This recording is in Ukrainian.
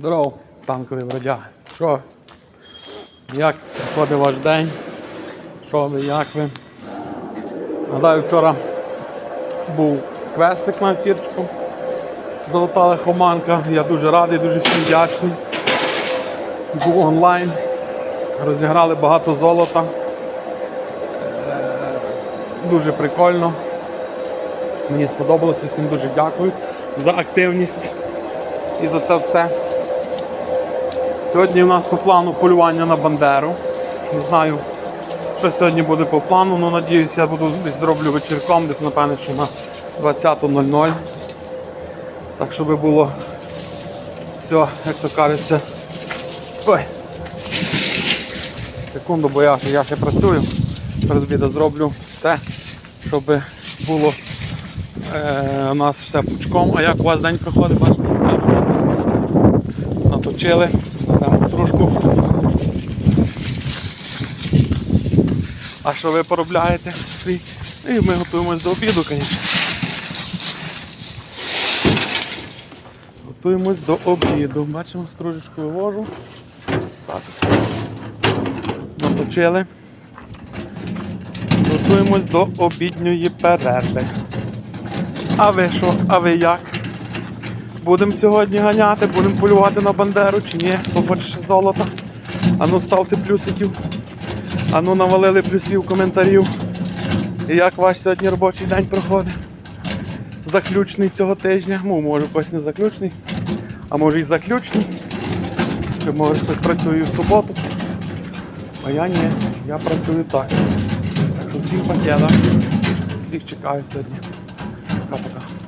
Здоров, танкові бродяги. Що? Як проходить ваш день? Що ви, як ви? Нагадаю, вчора був квестик на ефірчику. Золота лихоманка. Я дуже радий, дуже всім вдячний. Був онлайн. Розіграли багато золота. Е, Дуже прикольно. Мені сподобалося, всім дуже дякую за активність і за це все. Сьогодні у нас по плану полювання на Бандеру. Не знаю, що сьогодні буде по плану, але надіюся, я буду десь зроблю вечірком, десь напевне, що на 20.00. Так, щоб було все, як то кажеться. Ой. Секунду, бо я, я ще працюю. Перед обіду зроблю все, щоб було е, у нас все пучком. А як у вас день проходить, бачите? Наточили, беремо. А що ви поробляєте? І ми готуємось до обіду, звісно. Готуємось до обіду. Бачимо, стружечку вивожу. Наточили. Готуємось до обідньої перерви. А ви що? А ви як? Будемо сьогодні ганяти, будемо полювати на бандеру чи ні? Ще золота? Ану ставте плюсиків. Ану навалили плюсів коментарів. І як ваш сьогодні робочий день проходить? Заключний цього тижня. Ну, може хтось не заключний, а може і заключний. Чи може хтось працює в суботу. А я ні, я працюю так. Так що всім пакета. Всіх чекаю сьогодні. Пока-пока.